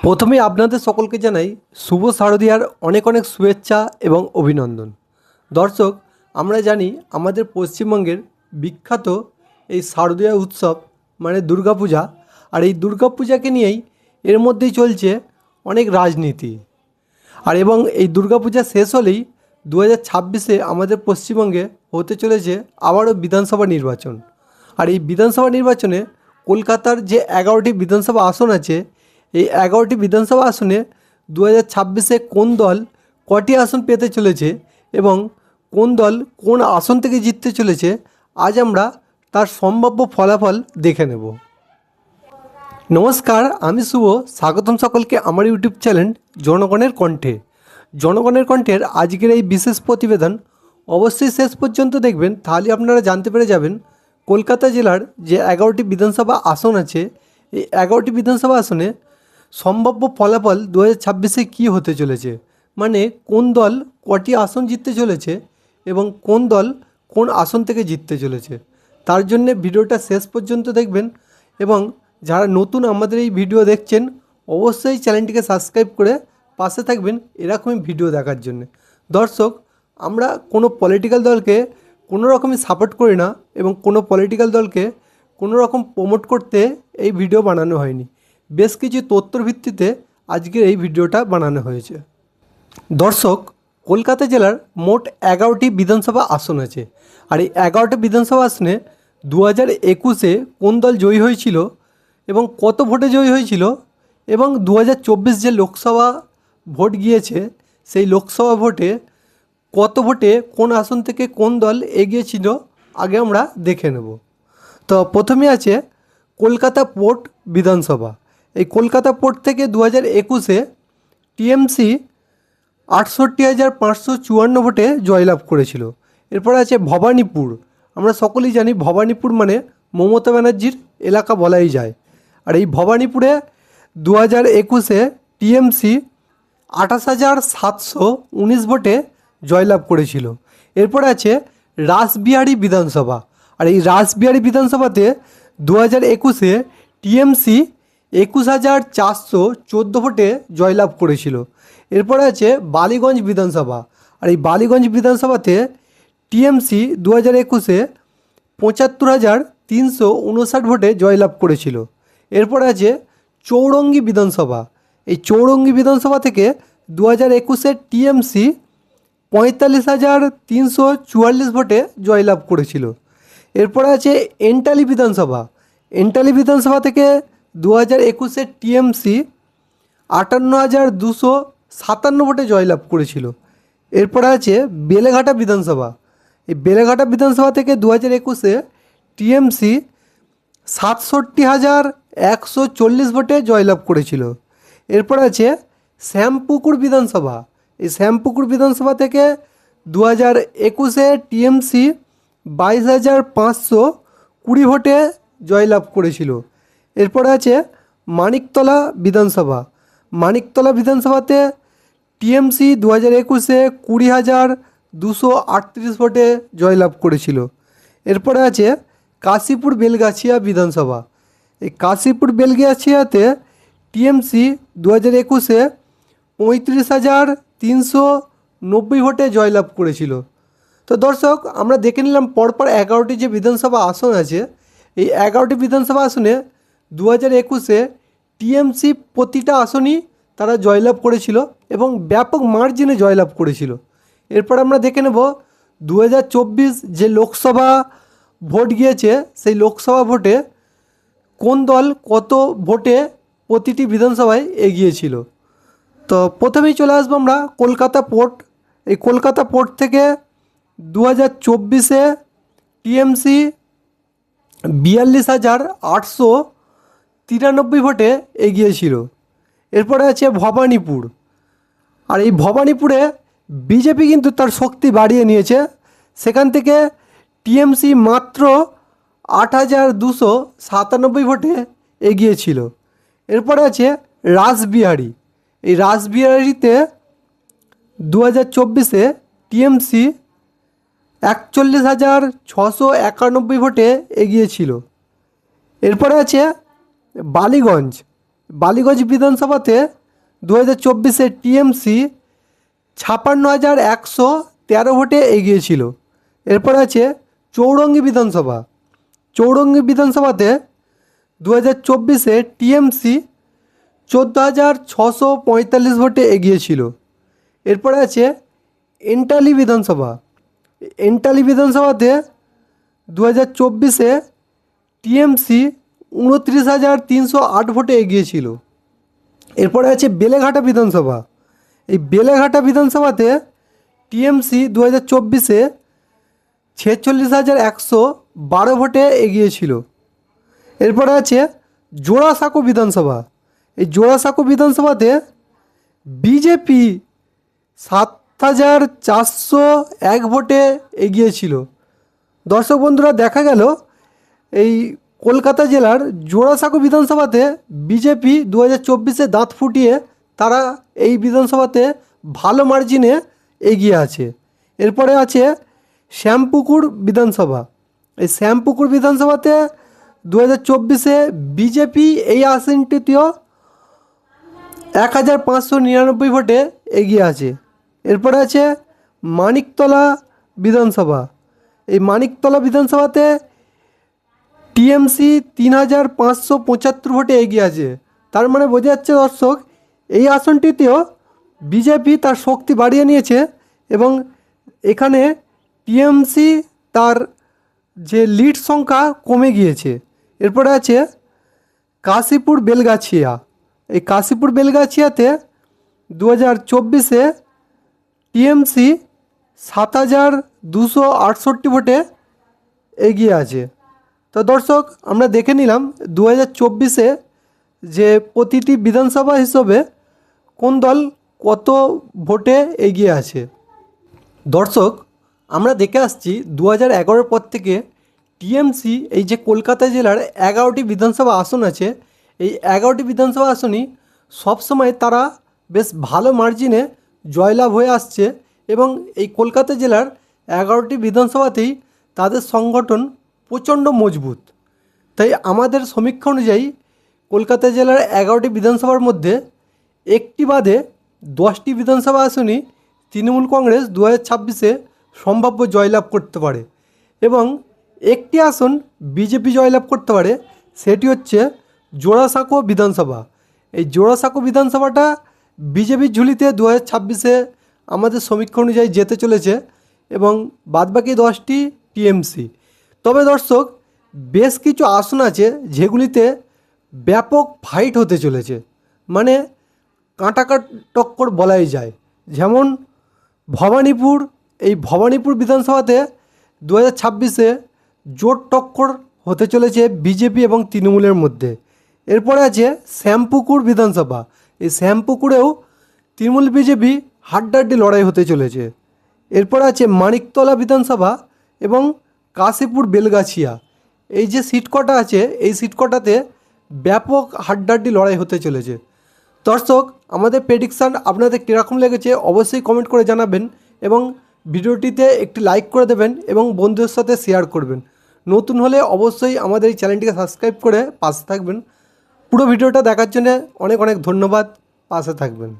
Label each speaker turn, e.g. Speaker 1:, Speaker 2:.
Speaker 1: প্রথমে আপনাদের সকলকে জানাই শুভ শারদীয়ার অনেক অনেক শুভেচ্ছা এবং অভিনন্দন। দর্শক, আমরা জানি আমাদের পশ্চিমবঙ্গের বিখ্যাত এই শারদীয়া উৎসব মানে দুর্গাপূজা আর এই দুর্গাপূজাকে নিয়েই এর মধ্যেই চলছে অনেক রাজনীতি। আর এবং এই দুর্গাপূজা শেষ হলেই দু হাজার ছাব্বিশে আমাদের পশ্চিমবঙ্গে হতে চলেছে আবারও বিধানসভা নির্বাচন। আর এই বিধানসভা নির্বাচনে কলকাতার যে এগারোটি বিধানসভা আসন আছে এই এগারোটি বিধানসভা আসনে দু ছাব্বিশে কোন দল কটি আসন পেতে চলেছে এবং কোন দল কোন আসন থেকে জিততে চলেছে, আজ আমরা তার সম্ভাব্য ফলাফল দেখে নেব। নমস্কার, আমি শুভ। স্বাগতম সকলকে আমার ইউটিউব চ্যানেল জনগণের কণ্ঠে। জনগণের কণ্ঠের আজকের এই বিশেষ প্রতিবেদন অবশ্যই শেষ পর্যন্ত দেখবেন। তাহলে আপনারা জানতে পেরে যাবেন, কলকাতা জেলার যে এগারোটি বিধানসভা আসন আছে, এই এগারোটি বিধানসভা আসনে সম্ভাব্য ফলাফল দু হাজার ছাব্বিশে কী হতে চলেছে? মানে কোন দল কটি আসন জিততে চলেছে এবং কোন দল কোন আসন থেকে জিততে চলেছে? তার জন্যে ভিডিওটা শেষ পর্যন্ত দেখবেন এবং যারা নতুন আমাদের এই ভিডিও দেখছেন, অবশ্যই চ্যানেলটিকে সাবস্ক্রাইব করে পাশে থাকবেন এরকমই ভিডিও দেখার জন্য। দর্শক, আমরা কোনো পলিটিক্যাল দলকে কোনো রকমই সাপোর্ট করি না এবং কোনো পলিটিক্যাল দলকে কোনো রকম প্রমোট করতে এই ভিডিও বানানো হয়নি। বেশ কিছু তথ্যর ভিত্তিতে আজকের এই ভিডিওটা বানানো হয়েছে। দর্শক, কলকাতা জেলার মোট এগারোটি বিধানসভা আসন আছে। আর এই এগারোটি বিধানসভা আসনে দু হাজার একুশে কোন দল জয়ী হয়েছিল এবং কত ভোটে জয়ী হয়েছিল এবং দু হাজার চব্বিশ যে লোকসভা ভোট গিয়েছে, সেই লোকসভা ভোটে কত ভোটে কোন আসন থেকে কোন দল এগিয়েছিল আগে আমরা দেখে নেব। তো প্রথমে আছে কলকাতা পোর্ট বিধানসভা। এই কলকাতা পোর্ট থেকে দু হাজার একুশে টিএমসি আটষট্টি হাজার পাঁচশো চুয়ান্ন ভোটে জয়লাভ করেছিল। এরপরে আছে ভবানীপুর। আমরা সকলেই জানি ভবানীপুর মানে মমতা ব্যানার্জির এলাকা বলাই যায়। আর এই ভবানীপুরে দু হাজার একুশে টিএমসি আঠাশ হাজার সাতশো উনিশ ভোটে জয়লাভ করেছিল। এরপরে আছে রাসবিহারী বিধানসভা। আর এই রাসবিহারী বিধানসভাতে দু হাজার একুশে টিএমসি একুশ হাজার চারশো চোদ্দ ভোটে জয়লাভ করেছিল। এরপরে আছে বালিগঞ্জ বিধানসভা। আর এই বালিগঞ্জ বিধানসভাতে টিএমসি দু হাজার একুশে পঁচাত্তর হাজার তিনশো উনষাট ভোটে জয়লাভ করেছিল। এরপরে আছে চৌরঙ্গি বিধানসভা। এই চৌরঙ্গি বিধানসভা থেকে দু হাজার একুশে টিএমসি পঁয়তাল্লিশ হাজার তিনশো চুয়াল্লিশ ভোটে জয়লাভ করেছিল। এরপরে আছে এন্টালি বিধানসভা। এন্টালি বিধানসভা থেকে দু হাজার একুশে টিএমসি আটান্ন হাজার দুশো সাতান্ন ভোটে জয়লাভ করেছিল। এরপরে আছে বেলেঘাটা বিধানসভা। এই বেলেঘাটা বিধানসভা থেকে দু হাজার একুশে টিএমসি সাতষট্টি হাজার একশো চল্লিশ ভোটে জয়লাভ করেছিল। এরপর আছে শ্যামপুকুর বিধানসভা। এই শ্যামপুকুর বিধানসভা থেকে দু হাজার একুশে টিএমসি বাইশ হাজার পাঁচশো কুড়ি ভোটে জয়লাভ করেছিল। এরপরে আছে মানিকতলা বিধানসভা। মানিকতলা বিধানসভাতে টিএমসি দু হাজার একুশে কুড়ি হাজার দুশো আটত্রিশ ভোটে জয়লাভ করেছিল। এরপরে আছে কাশীপুর বেলগাছিয়া বিধানসভা। এই কাশীপুর বেলগাছিয়াতে টিএমসি দু হাজার একুশে পঁয়ত্রিশ হাজার তিনশো নব্বই ভোটে জয়লাভ করেছিল। তো দর্শক, আমরা দেখে নিলাম পরপর এগারোটি যে বিধানসভা আসন আছে, এই এগারোটি বিধানসভা আসনে দু হাজার একুশে টিএমসি প্রতিটা আসনই তারা জয়লাভ করেছিল এবং ব্যাপক মার্জিনে জয়লাভ করেছিল। এরপর আমরা দেখে নেব দু হাজার চব্বিশ যে লোকসভা ভোট গিয়েছে, সেই লোকসভা ভোটে কোন দল কত ভোটে প্রতিটি বিধানসভায় এগিয়েছিল? তো প্রথমেই চলে আসব আমরা কলকাতা পোর্ট। এই কলকাতা পোর্ট থেকে দু হাজার চব্বিশে টিএমসি বিয়াল্লিশ হাজার আটশো তিরানব্বই ভোটে এগিয়েছিল। এরপরে আছে ভবানীপুর। আর এই ভবানীপুরে বিজেপি কিন্তু তার শক্তি বাড়িয়ে নিয়েছে। সেখান থেকে টিএমসি মাত্র আট হাজার দুশো সাতানব্বই ভোটে এগিয়েছিল। এরপরে আছে রাসবিহারী। এই রাসবিহারীতে দু হাজার চব্বিশে টিএমসি একচল্লিশ হাজার ছশো একানব্বই ভোটে এগিয়েছিল। এরপরে আছে বালিগঞ্জ। বালিগঞ্জ বিধানসভাতে দু হাজার চব্বিশে টিএমসি ছাপান্ন হাজার একশো তেরো ভোটে এগিয়ে ছিল এরপর আছে চৌরঙ্গি বিধানসভা। চৌরঙ্গি বিধানসভাতে দু হাজার চব্বিশে টিএমসি চোদ্দ হাজার ছশো পঁয়তাল্লিশ ভোটে এগিয়ে ছিল এরপরে আছে এন্টালি বিধানসভা। এন্টালি বিধানসভাতে দু হাজার চব্বিশে টিএমসি উনত্রিশ হাজার তিনশো আট ভোটে এগিয়েছিল এরপরে আছে বেলেঘাটা বিধানসভা। এই বেলেঘাটা বিধানসভাতে টিএমসি দু হাজার চব্বিশে ছেচল্লিশ হাজার একশো বারো ভোটে এগিয়েছিল এরপরে আছে জোড়াসাঁকো বিধানসভা। এই জোড়াসাঁকো বিধানসভাতে বিজেপি সাত হাজার চারশো এক ভোটে এগিয়েছিল দর্শক বন্ধুরা, দেখা গেল এই কলকাতা জেলার জোড়াসাঁকো বিধানসভাতে বিজেপি দু হাজার চব্বিশে দাঁত ফুটিয়ে তারা এই বিধানসভাতে ভালো মার্জিনে এগিয়ে আছে। এরপরে আছে শ্যামপুকুর বিধানসভা। এই শ্যামপুকুর বিধানসভাতে দু হাজার চব্বিশে বিজেপি এই আসনটিতেও এক হাজার পাঁচশো নিরানব্বই ভোটে এগিয়ে আছে। এরপরে আছে মানিকতলা বিধানসভা। এই মানিকতলা বিধানসভাতে টিএমসি তিন হাজার পাঁচশো পঁচাত্তর ভোটে এগিয়ে আছে। তার মানে বোঝা যাচ্ছে দর্শক, এই আসনটিতেও বিজেপি তার শক্তি বাড়িয়ে নিয়েছে এবং এখানে টিএমসি তার যে লিড সংখ্যা কমে গিয়েছে। এরপরে আছে কাশীপুর বেলগাছিয়া। এই কাশীপুর বেলগাছিয়াতে দু হাজার চব্বিশে টিএমসি সাত হাজার দুশো আটষট্টি ভোটে এগিয়ে আছে। তো দর্শক, আমরা দেখে নিলাম দু হাজার চব্বিশে যে প্রতিটি বিধানসভা হিসেবে কোন দল কত ভোটে এগিয়ে আছে। দর্শক, আমরা দেখে আসছি দু হাজার এগারোর পর থেকে টিএমসি, এই যে কলকাতা জেলার এগারোটি বিধানসভা আসন আছে, এই এগারোটি বিধানসভা আসনই সবসময় তারা বেশ ভালো মার্জিনে জয়লাভ হয়ে আসছে এবং এই কলকাতা জেলার এগারোটি বিধানসভাতেই তাদের সংগঠন প্রচণ্ড মজবুত। তাই আমাদের সমীক্ষা অনুযায়ী কলকাতা জেলার এগারোটি বিধানসভার মধ্যে একটি বাদে দশটি বিধানসভা আসনই তৃণমূল কংগ্রেস দু হাজার ছাব্বিশে সম্ভাব্য জয়লাভ করতে পারে এবং একটি আসন বিজেপি জয়লাভ করতে পারে, সেটি হচ্ছে জোড়াসাঁকো বিধানসভা। এই জোড়াসাঁকো বিধানসভাটা বিজেপির ঝুলিতে দু হাজার ছাব্বিশে আমাদের সমীক্ষা অনুযায়ী যেতে চলেছে এবং বাদবাকি দশটি টিএমসি। তবে দর্শক, বেশ কিছু আসন আছে যেগুলিতে ব্যাপক ফাইট হতে চলেছে। মানে কাঁটাকাট টক্কর বলাই যায়। যেমন ভবানীপুর, এই ভবানীপুর বিধানসভাতে দু হাজার ছাব্বিশে জোট টক্কর হতে চলেছে বিজেপি এবং তৃণমূলের মধ্যে। এরপরে আছে শ্যামপুকুর বিধানসভা। এই শ্যামপুকুরেও তৃণমূল বিজেপি হাড্ডাহাড্ডি লড়াই হতে চলেছে। এরপর আছে মানিকতলা বিধানসভা এবং কাশীপুর বেলগাছিয়া। এই যে সিট কটা আছে, এই সিট কটাতে ব্যাপক হাড্ডাহাড্ডি লড়াই হতে চলেছে। দর্শক, আমাদের প্রেডিকশান আপনাদের কীরকম লেগেছে অবশ্যই কমেন্ট করে জানাবেন এবং ভিডিওটিতে একটি লাইক করে দেবেন এবং বন্ধুদের সাথে শেয়ার করবেন। নতুন হলে অবশ্যই আমাদের এই চ্যানেলটিকে সাবস্ক্রাইব করে পাশে থাকবেন। পুরো ভিডিওটা দেখার জন্য অনেক অনেক ধন্যবাদ। পাশে থাকবেন।